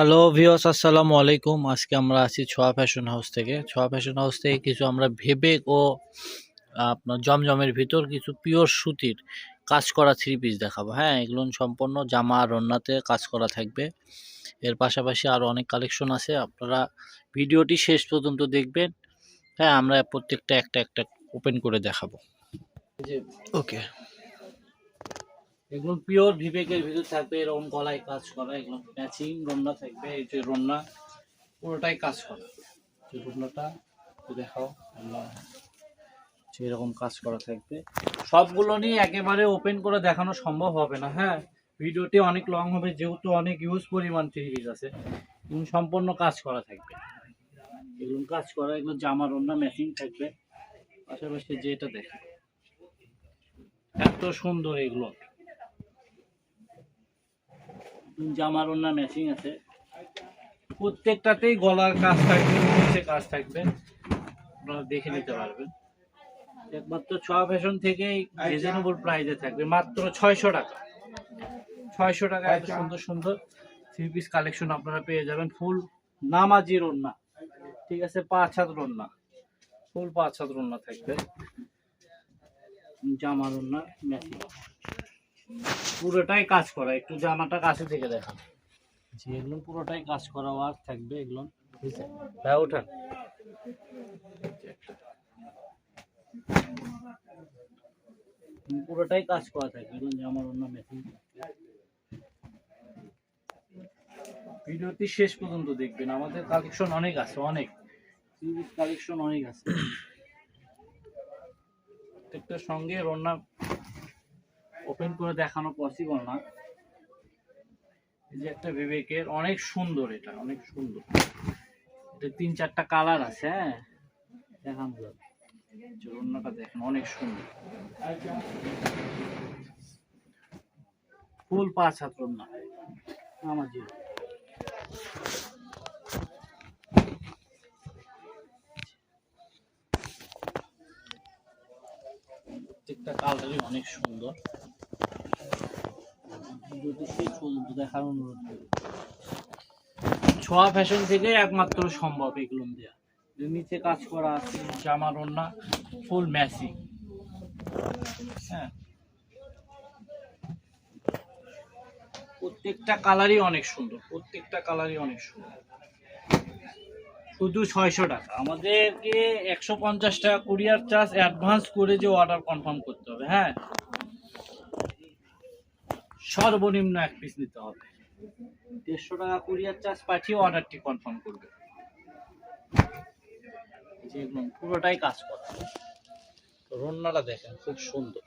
Hello ভিওস আসসালামু আলাইকুম আজকে আমরা আছি ছোয়া ফ্যাশন হাউস থেকে। ছোয়া ফ্যাশন হাউস থেকে কিছু আমরা ভেবে ও আপনার জমজমের ভিতর কিছু পিওর সুতির কাজ করা থ্রি পিস দেখাবো। হ্যাঁ এগুলো সম্পূর্ণ জামা আর ওড়নাতে কাজ করা থাকবে। এর পাশাপাশি আরও অনেক কালেকশন আছে। আপনারা ভিডিওটি শেষ পর্যন্ত দেখবেন। হ্যাঁ আমরা প্রত্যেকটা একটা একটা ওপেন করে দেখাবো। ওকে এগুলো পিওর ভিবেকের ভিতর থাকবে, এরকম গলায় কাজ করা, এগুলো ম্যাচিং রন্না থাকবে, এই যে রন্না, পুরোটাই কাজ করা। যে রন্নাটা দেখাও এরকম কাজ করা থাকবে। সবগুলো নিয়ে একেবারে ওপেন করে দেখানো সম্ভব হবে না হ্যাঁ? ভিডিওটি অনেক লং হবে, যেহেতু অনেক ইউজ পরিমাণ সিরিজ আছে। এবং সম্পূর্ণ কাজ করা থাকবে। এগুলো কাজ করা, এগুলো জামা রন্না ম্যাচিং থাকবে। পাশাপাশি যেটা দেখে, এত সুন্দর এগুলো। জামার ওড়না ম্যাচিং আছে। প্রত্যেকটাতেই গলার কাজ থাকবে নিচে কাজ থাকবে। আপনারা দেখে নিতে পারবেন। একমাত্র ছোয়া ফ্যাশন থেকেই রিজনেবল প্রাইসে থাকবে। মাত্র ছয়শো টাকা। ছয়শো টাকা এত সুন্দর সুন্দর থ্রি পিস কালেকশন আপনারা পেয়ে যাবেন। ফুল নামাজির ওড়না। ঠিক আছে পাঁচ হাত ওড়না। ফুল পাঁচ হাত ওড়না থাকবে। জামার ওড়না ম্যাচিং পুরোটাই কাজ করা একটু জামাটা কাছে থেকে দেখা। জি এগুলো পুরোটাই কাজ করা ওয়ার্ক থাকবে এগুলো। ঠিক আছে ভাই ওঠান পুরোটাই কাজ করা থাকবে এগুলো জামার অন্য মেশিন ভিডিওটি শেষ পর্যন্ত দেখবেন আমাদের কালেকশন অনেক আছে অনেক। কালেকশন অনেক আছে। প্রত্যেকটার সঙ্গে রন্না ওপেন করে দেখানো পসিবল না। এই যে একটা বিবেকের, অনেক সুন্দর এটা, অনেক সুন্দর। এটা তিন চারটা কালার আছে হ্যাঁ? দেখানো যাবে। অনেক সুন্দর। ফুল পাঁচ হাত রন্না আমার প্রত্যেকটা কালারই অনেক সুন্দর। ছোঁয়া ফ্যাশন থেকে একমাত্র সম্ভব এগুলো দেওয়া নিচে কাজ করা আছে জামার ওড়না ফুল ম্যাচিং হ্যাঁ। প্রত্যেকটা কালারই অনেক সুন্দর, প্রত্যেকটা কালারই অনেক সুন্দর। শুধু ছয়শো টাকা। আমাদেরকে একশো পঞ্চাশ টাকা কুরিয়ার চার্জ অ্যাডভান্স করে যে অর্ডার কনফার্ম করতে হবে হ্যাঁ? সর্বনিম্ন এক পিস নিতে হবে। দেড়শো টাকা কুরিয়ার চার্জ পাঠিয়ে অর্ডারটি কনফার্ম করবে। পুরোটাই কাজ করা। রন্নাটা দেখেন, খুব সুন্দর।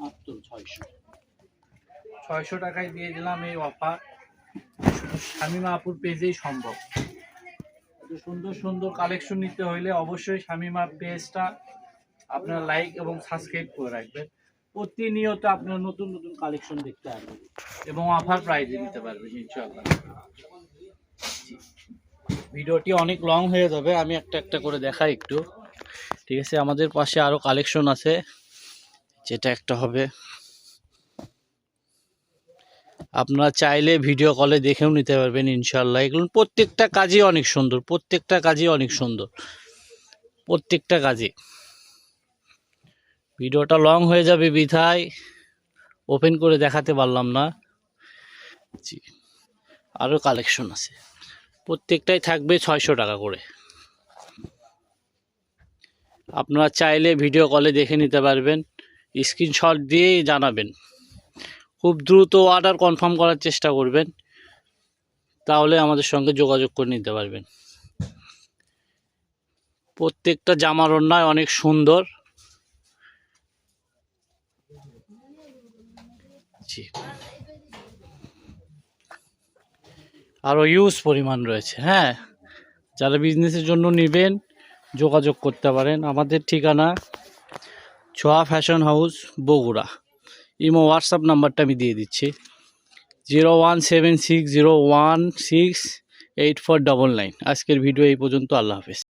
মাত্র ছয়শো। ছয়শো টাকায় দিয়ে দিলাম এই অফার শামিমা আপুর পেজেই সম্ভব। সুন্দর সুন্দর কালেকশন নিতে হইলে অবশ্যই শামিমা পেজটা আপনার লাইক এবং সাবস্ক্রাইব করে রাখবেন। প্রতিনিয়ত আপনার নতুন নতুন কালেকশন দেখতে আসবেন এবং অফার প্রাইজে নিতে পারবেন, ইনশাআল্লাহ। ভিডিওটি অনেক লং হয়ে যাবে, আমি একটা একটা করে দেখাই একটু। ঠিক আছে, আমাদের পাশে আরও কালেকশন আছে, যেটা একটা হবে। আপনারা চাইলে ভিডিও কলে দেখেও নিতে পারবেন ইনশাল্লাহ এগুলো প্রত্যেকটা কাজই অনেক সুন্দর, প্রত্যেকটা কাজই অনেক সুন্দর। প্রত্যেকটা কাজই। ভিডিওটা লং হয়ে যাবে বিধায় ওপেন করে দেখাতে পারলাম না। জি আরও কালেকশন আছে। প্রত্যেকটাই থাকবে ছয়শো টাকা করে। আপনারা চাইলে ভিডিও কলে দেখে নিতে পারবেন স্ক্রিনশট দিয়েই জানাবেন। খুব দ্রুত অর্ডার কনফার্ম করার চেষ্টা করবেন, তাহলে আমাদের সঙ্গে যোগাযোগ করে নিতে পারবেন। প্রত্যেকটা জামার অন্যায় অনেক সুন্দর। জি। আরও ইউজ পরিমাণ রয়েছে হ্যাঁ। যারা বিজনেসের জন্য নেবেন, যোগাযোগ করতে পারেন। আমাদের ঠিকানা Chhoya fashion house Bogura. Imo WhatsApp নাম্বারটা আমি দিয়ে দিচ্ছি। Zero one seven six zero one six eight four double nine আজকের ভিডিও এই পর্যন্ত, আল্লাহ হাফেজ।